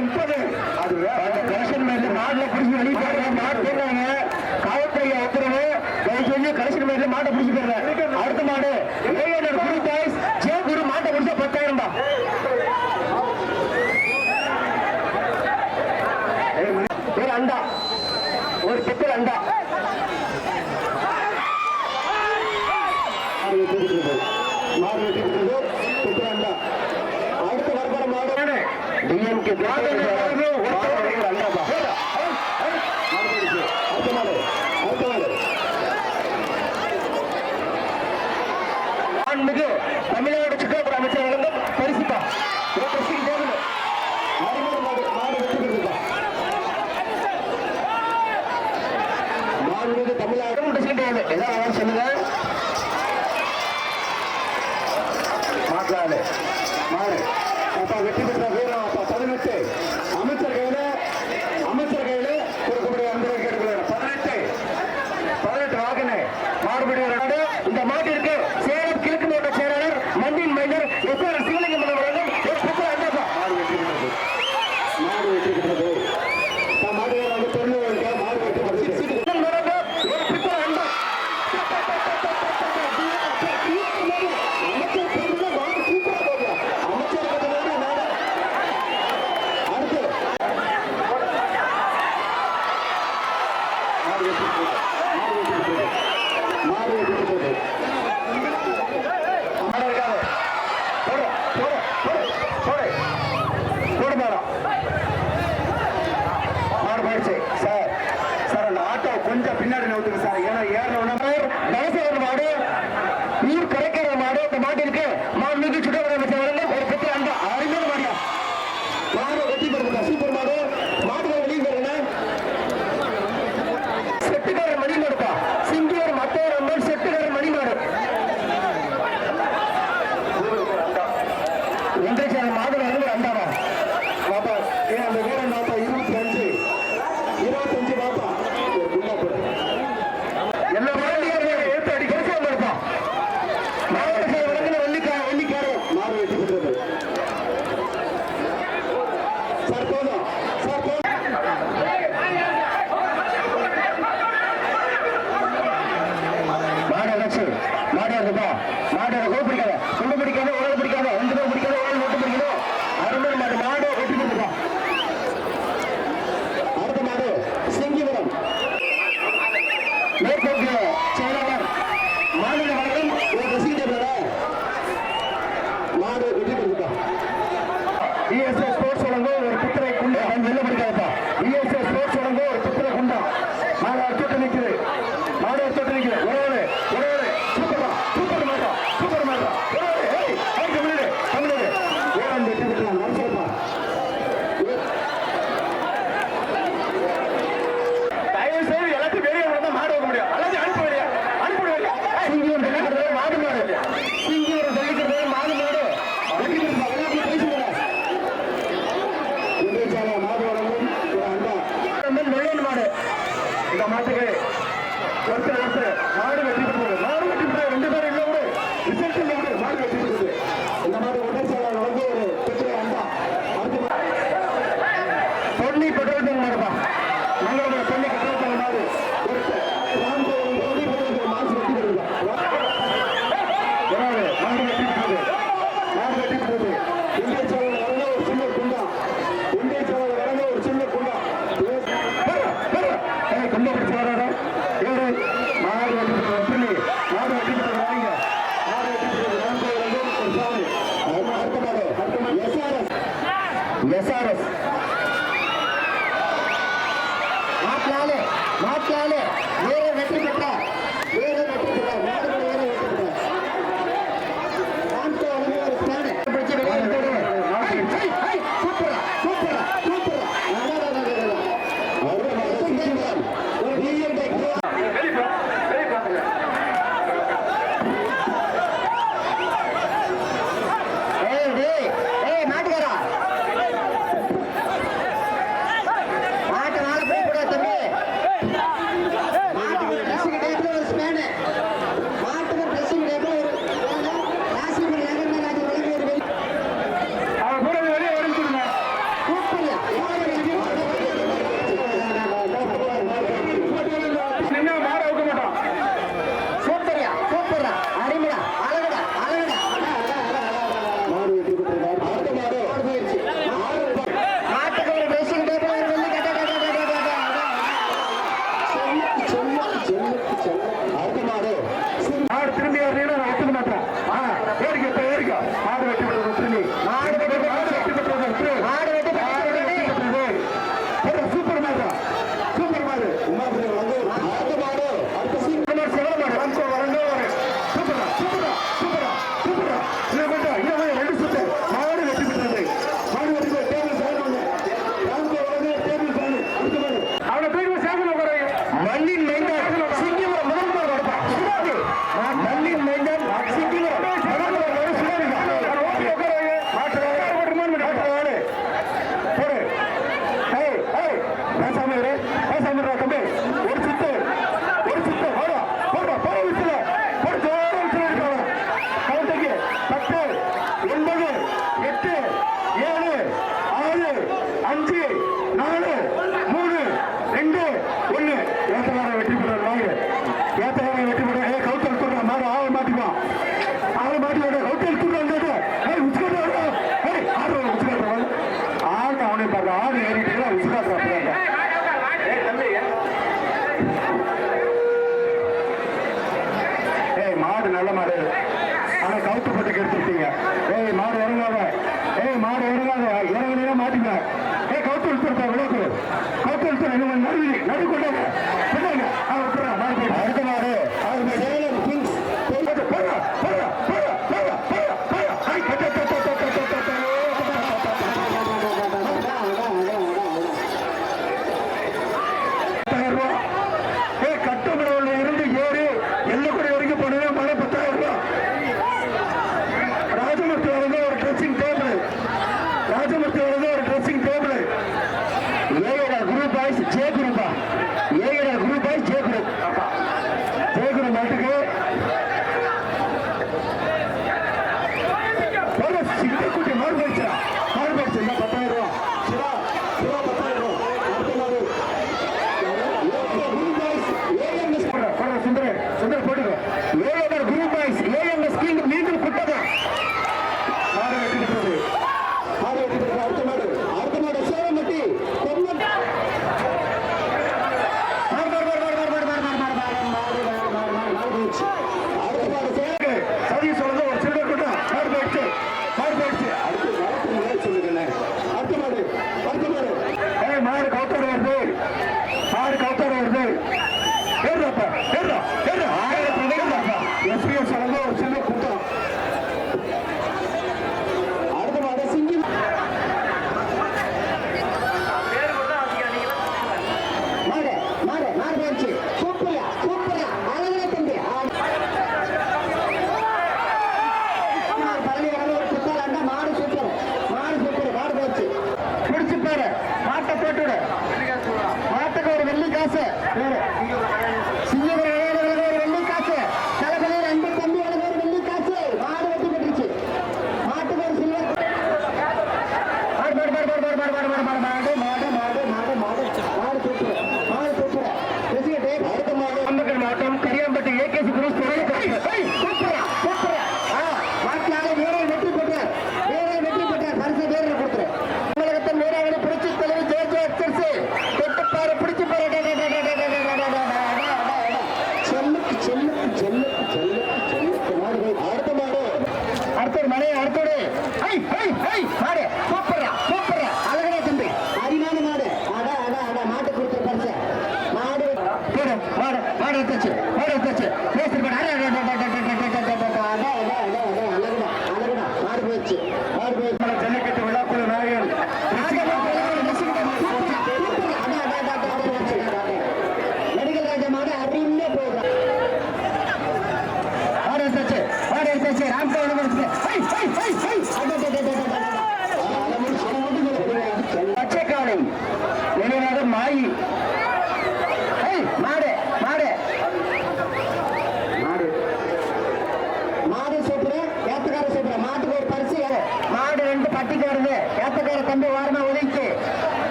முப்பது. அது கலெக்ஷன் மேல மாடுல பிடிச்சி வெளியே போடுறாங்க மாடு போடுறாங்க காவல்துறை உத்தரவு தயவு செஞ்சு மாட்டை பிடிச்சி போடுறாங்க தமிழ்நாடு சுற்றுலாத்துறை அமைச்சர் வழங்கும் பரிசுப்பா. ஒரு பரிசுக்கு மாடு விஜய் கொடுத்தா இஎஸ்எஸ் ஸ்போர்ட்ஸ் வழங்க ஒரு குத்திரை குண்டு அவன் வெளில படிக்கிறதா இஎஸ்எஸ் ஸ்போர்ட்ஸ் வழங்க ஒரு குத்திரை குண்டா மேல அச்சுட்டு நிற்கிறது விட்டீங்க ஏய் மாடு இறங்காத. ஏய் மாடு இறங்காத. இறங்கினா மாட்டிக்கலாம் ஏய் கவுத்து சார் விளக்கு. கவுத்தல் சார் நடுவு நடுவி நடுவு கொண்டாங்க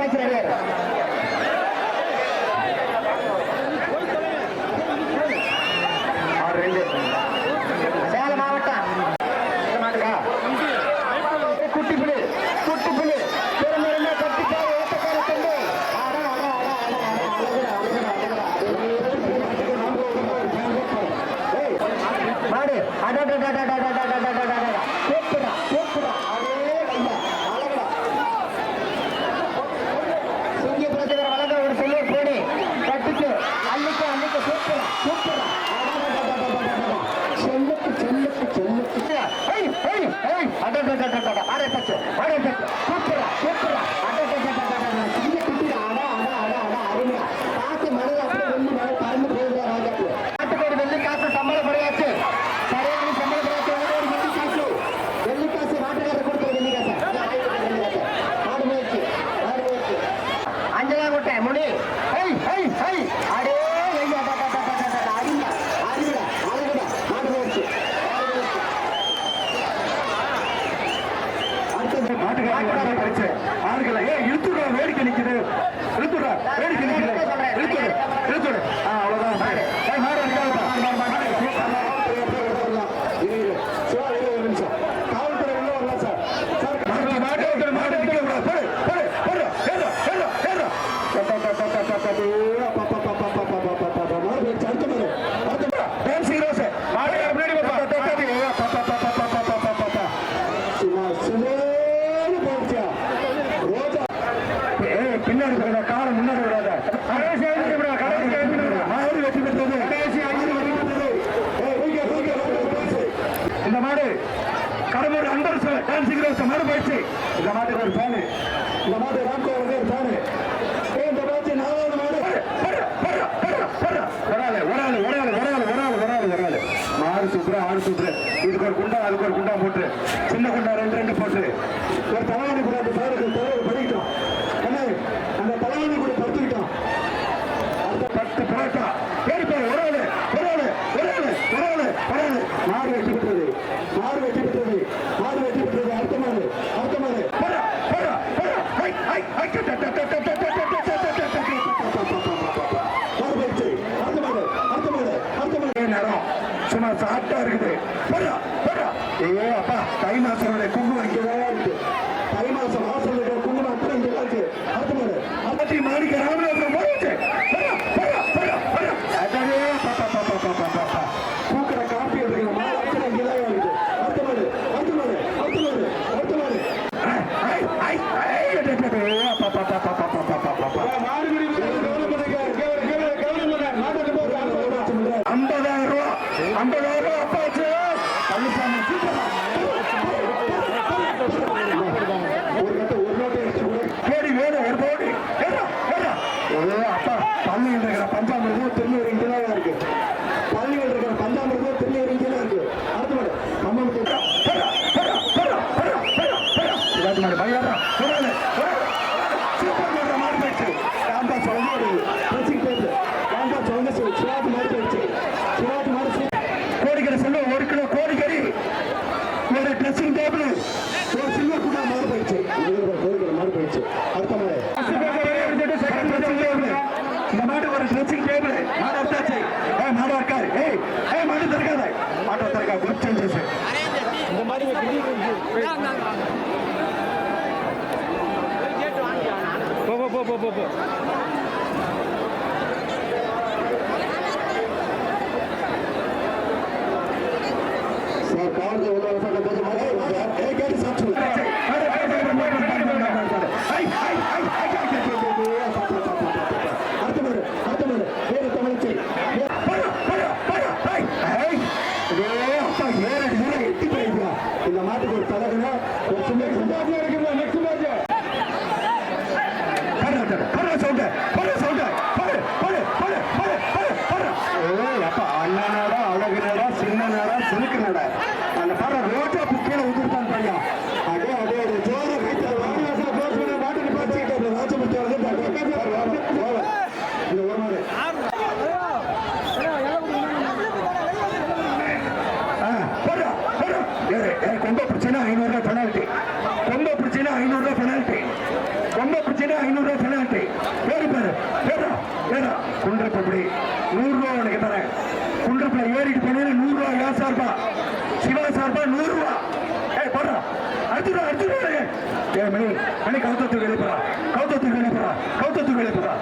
Mustafa Rever. なるバイラーだ కొనసాగుతుంది எனக்கு ரொம்ப பிரச்சனை ஐநூறுரூவா பெனால்ட்டி ரொம்ப பிரச்சனை ஐநூறுரூவா பெனால்ட்டி ரொம்ப பிரச்சனை ஐநூறுரூவா பெனால்ட்டி பேரு பாரு பேரா பேரா குன்றப்படி நூறுரூவா உனக்கு தரேன். குன்றப்பட ஏறிட்டு போனேன் நூறுரூவா யா சார்பா? சிவா சார்பா? நூறுரூவா ஏ போடுறா அடுத்துடா அடுத்துடா மணி மணி கவுத்தத்துக்கு எழுப்புறா கவுத்தத்துக்கு எழுப்புறா கவுத்தத்துக்கு எழுப்புறா